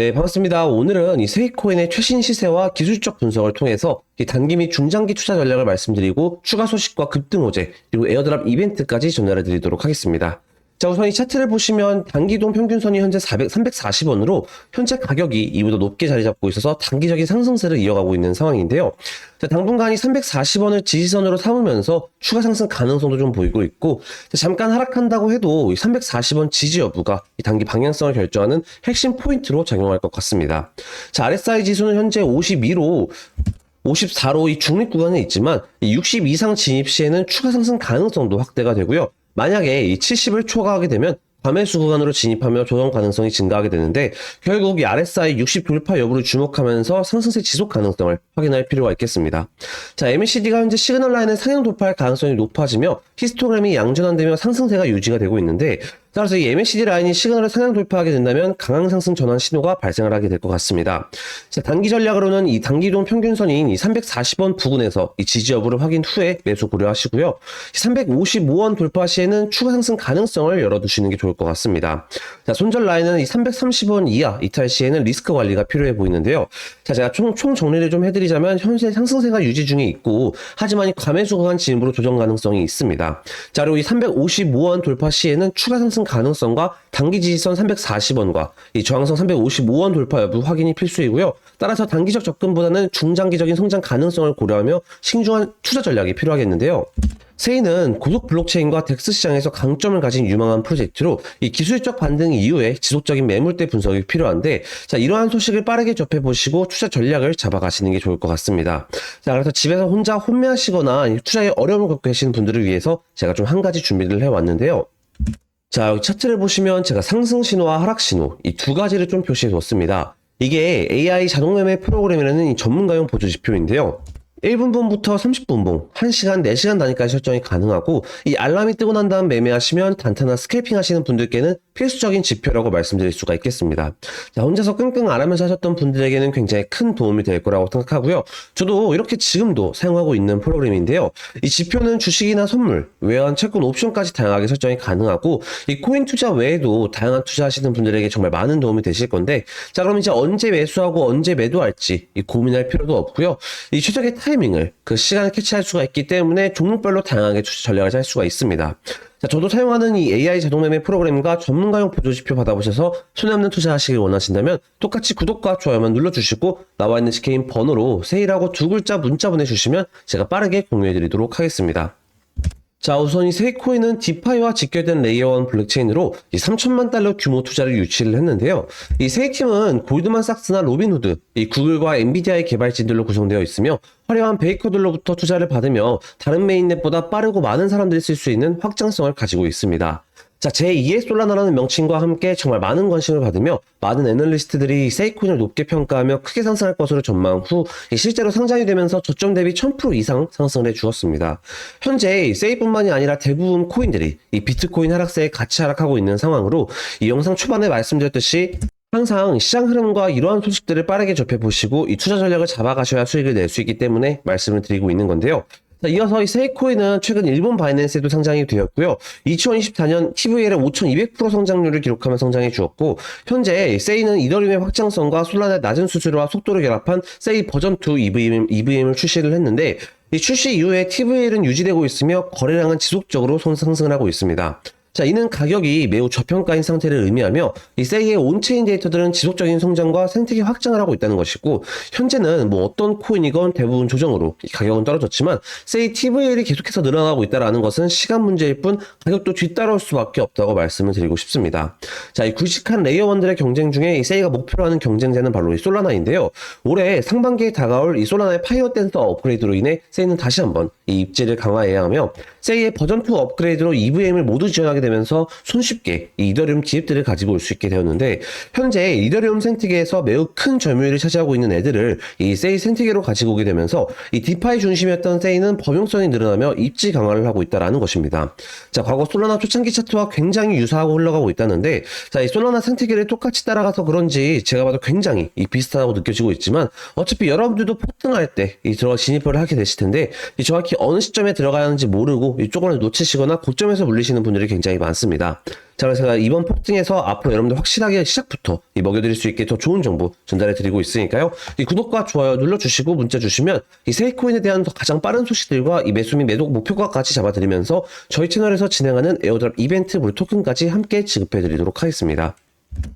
네, 반갑습니다. 오늘은 이 세이코인의 최신 시세와 기술적 분석을 통해서 이 단기 및 중장기 투자 전략을 말씀드리고 추가 소식과 급등 호재 그리고 에어드랍 이벤트까지 전달해 드리도록 하겠습니다. 자, 우선 이 차트를 보시면 단기동 평균선이 현재 400, 340원으로 현재 가격이 이보다 높게 자리 잡고 있어서 단기적인 상승세를 이어가고 있는 상황인데요. 자, 당분간 이 340원을 지지선으로 삼으면서 추가 상승 가능성도 좀 보이고 있고 자, 잠깐 하락한다고 해도 이 340원 지지 여부가 이 단기 방향성을 결정하는 핵심 포인트로 작용할 것 같습니다. 자, RSI 지수는 현재 52로 54로 이 중립 구간에 있지만 이60 이상 진입 시에는 추가 상승 가능성도 확대가 되고요. 만약에 이 70을 초과하게 되면 과매수 구간으로 진입하며 조정 가능성이 증가하게 되는데 결국 이 RSI 60 돌파 여부를 주목하면서 상승세 지속 가능성을 확인할 필요가 있겠습니다. 자, MACD가 현재 시그널 라인을 상향 돌파할 가능성이 높아지며 히스토그램이 양전환되며 상승세가 유지가 되고 있는데 따라서 이 MACD 라인이 시그널을 상향 돌파하게 된다면 강한 상승 전환 신호가 발생을 하게 될 것 같습니다. 자, 단기 전략으로는 이 단기동 평균선인 이 340원 부근에서 이 지지 여부를 확인 후에 매수 고려하시고요. 355원 돌파 시에는 추가 상승 가능성을 열어두시는 게 좋을 것 같습니다. 자, 손절 라인은 이 330원 이하 이탈 시에는 리스크 관리가 필요해 보이는데요. 자, 제가 총, 총 정리를 좀 해드리자면 현재 상승세가 유지 중에 있고 하지만 이 과매수 구간 진입으로 조정 가능성이 있습니다. 자, 그리고 이 355원 돌파 시에는 추가 상승 가능성과 단기 지지선 340원과 이 저항선 355원 돌파 여부 확인이 필수이고요. 따라서 단기적 접근보다는 중장기적인 성장 가능성을 고려하며 신중한 투자 전략이 필요하겠는데요. 세이는 고속 블록체인과 덱스 시장에서 강점을 가진 유망한 프로젝트로 이 기술적 반등 이후에 지속적인 매물대 분석이 필요한데 자 이러한 소식을 빠르게 접해 보시고 투자 전략을 잡아가시는 게 좋을 것 같습니다. 자 그래서 집에서 혼자 혼미하시거나 투자에 어려움을 겪고 계시는 분들을 위해서 제가 좀 한 가지 준비를 해왔는데요. 자, 여기 차트를 보시면 제가 상승 신호와 하락 신호 이 두 가지를 좀 표시해 뒀습니다. 이게 AI 자동 매매 프로그램이라는 이 전문가용 보조 지표인데요. 1분분부터 30분분, 1시간, 4시간 단위까지 설정이 가능하고 이 알람이 뜨고 난 다음 매매하시면 단타나 스캘핑 하시는 분들께는 필수적인 지표라고 말씀드릴 수가 있겠습니다. 자, 혼자서 끙끙 앓으면서 하셨던 분들에게는 굉장히 큰 도움이 될 거라고 생각하고요. 저도 이렇게 지금도 사용하고 있는 프로그램인데요. 이 지표는 주식이나 선물, 외환, 채권, 옵션까지 다양하게 설정이 가능하고 이 코인 투자 외에도 다양한 투자하시는 분들에게 정말 많은 도움이 되실 건데 자, 그럼 이제 언제 매수하고 언제 매도할지 이 고민할 필요도 없고요. 이 최적의 타이 밍을 그 시간을 캐치할 수가 있기 때문에 종목별로 다양하게 투자 전략을 짤 수가 있습니다. 자, 저도 사용하는 이 AI 자동 매매 프로그램과 전문가용 보조 지표 받아보셔서 손해 없는 투자하시길 원하신다면 똑같이 구독과 좋아요만 눌러주시고 나와 있는 CK인 번호로 세일하고 두 글자 문자 보내주시면 제가 빠르게 공유해드리도록 하겠습니다. 자, 우선 이 세이코인은 디파이와 직결된 레이어원 블록체인으로 이 3천만 달러 규모 투자를 유치를 했는데요. 이 세이팀은 골드만삭스나 로빈후드, 이 구글과 엔비디아의 개발진들로 구성되어 있으며 화려한 베이커들로부터 투자를 받으며 다른 메인넷보다 빠르고 많은 사람들이 쓸 수 있는 확장성을 가지고 있습니다. 자, 제2의 솔라나라는 명칭과 함께 정말 많은 관심을 받으며 많은 애널리스트들이 세이코인을 높게 평가하며 크게 상승할 것으로 전망 후 실제로 상장이 되면서 저점 대비 1000% 이상 상승을 해 주었습니다. 현재 세이뿐만이 아니라 대부분 코인들이 이 비트코인 하락세에 같이 하락하고 있는 상황으로 이 영상 초반에 말씀드렸듯이 항상 시장 흐름과 이러한 소식들을 빠르게 접해보시고 이 투자 전략을 잡아가셔야 수익을 낼 수 있기 때문에 말씀을 드리고 있는 건데요. 자, 이어서 이 세이코인은 최근 일본 바이낸스에도 상장이 되었고요. 2024년 TVL의 5,200% 성장률을 기록하며 성장해 주었고, 현재 세이는 이더리움의 확장성과 솔라나의 낮은 수수료와 속도를 결합한 세이 버전 2 EVM, EVM을 출시를 했는데, 이 출시 이후에 TVL은 유지되고 있으며 거래량은 지속적으로 손상승을 하고 있습니다. 자, 이는 가격이 매우 저평가인 상태를 의미하며 이 세이의 온체인 데이터들은 지속적인 성장과 생태계 확장을 하고 있다는 것이고 현재는 뭐 어떤 코인이건 대부분 조정으로 가격은 떨어졌지만 세이 TVL이 계속해서 늘어나고 있다는 것은 시간 문제일 뿐 가격도 뒤따라올 수밖에 없다고 말씀을 드리고 싶습니다. 자, 이 굵직한 레이어원들의 경쟁 중에 이 세이가 목표로 하는 경쟁자는 바로 이 솔라나인데요. 올해 상반기에 다가올 이 솔라나의 파이어 댄서 업그레이드로 인해 세이는 다시 한번 이 입지를 강화해야 하며 세이의 버전 2 업그레이드로 EVM을 모두 지원하게 되면서 손쉽게 이 이더리움 기획들을 가지고 올 수 있게 되었는데 현재 이더리움 생태계에서 매우 큰 점유율을 차지하고 있는 애들을 이 세이 생태계로 가지고 오게 되면서 이 디파이 중심이었던 세이는 범용성이 늘어나며 입지 강화를 하고 있다라는 것입니다. 자, 과거 솔라나 초창기 차트와 굉장히 유사하고 흘러가고 있다는데 자, 이 솔라나 생태계를 똑같이 따라가서 그런지 제가 봐도 굉장히 이 비슷하다고 느껴지고 있지만 어차피 여러분들도 폭등할 때 이 들어가 진입을 하게 되실 텐데 이 정확히 어느 시점에 들어가야 하는지 모르고 이 조금을 놓치시거나 고점에서 물리시는 분들이 굉장히 굉장히 많습니다. 자, 그래서 제가 이번 폭등에서 앞으로 여러분들 확실하게 시작부터 이 먹여드릴 수 있게 더 좋은 정보 전달해 드리고 있으니까요. 이 구독과 좋아요 눌러주시고 문자 주시면 이 세이코인에 대한 더 가장 빠른 소식들과 이 매수 및 매도 목표가까지 잡아드리면서 저희 채널에서 진행하는 에어드랍 이벤트 무료 토큰까지 함께 지급해 드리도록 하겠습니다.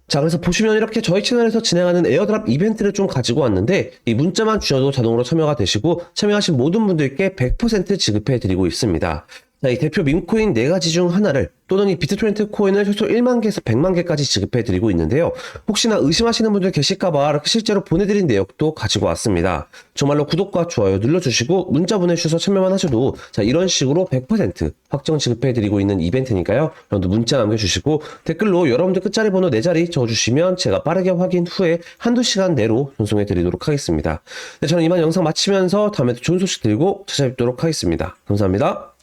자, 그래서 보시면 이렇게 저희 채널에서 진행하는 에어드랍 이벤트를 좀 가지고 왔는데, 이 문자만 주셔도 자동으로 참여가 되시고, 참여하신 모든 분들께 100% 지급해 드리고 있습니다. 자, 이 대표 밈코인 4가지 중 하나를, 또는 이 비트토렌트 코인을 최소 1만 개에서 100만 개까지 지급해 드리고 있는데요. 혹시나 의심하시는 분들 계실까봐 이렇게 실제로 보내드린 내역도 가지고 왔습니다. 정말로 구독과 좋아요 눌러주시고, 문자 보내주셔서 참여만 하셔도, 자, 이런 식으로 100% 확정 지급해 드리고 있는 이벤트니까요. 여러분들 문자 남겨주시고, 댓글로 여러분들 끝자리 번호 4자리 적어주시면 제가 빠르게 확인 후에 한두 시간 내로 전송해 드리도록 하겠습니다. 네, 저는 이만 영상 마치면서 다음에 또 좋은 소식 들고 찾아뵙도록 하겠습니다. 감사합니다.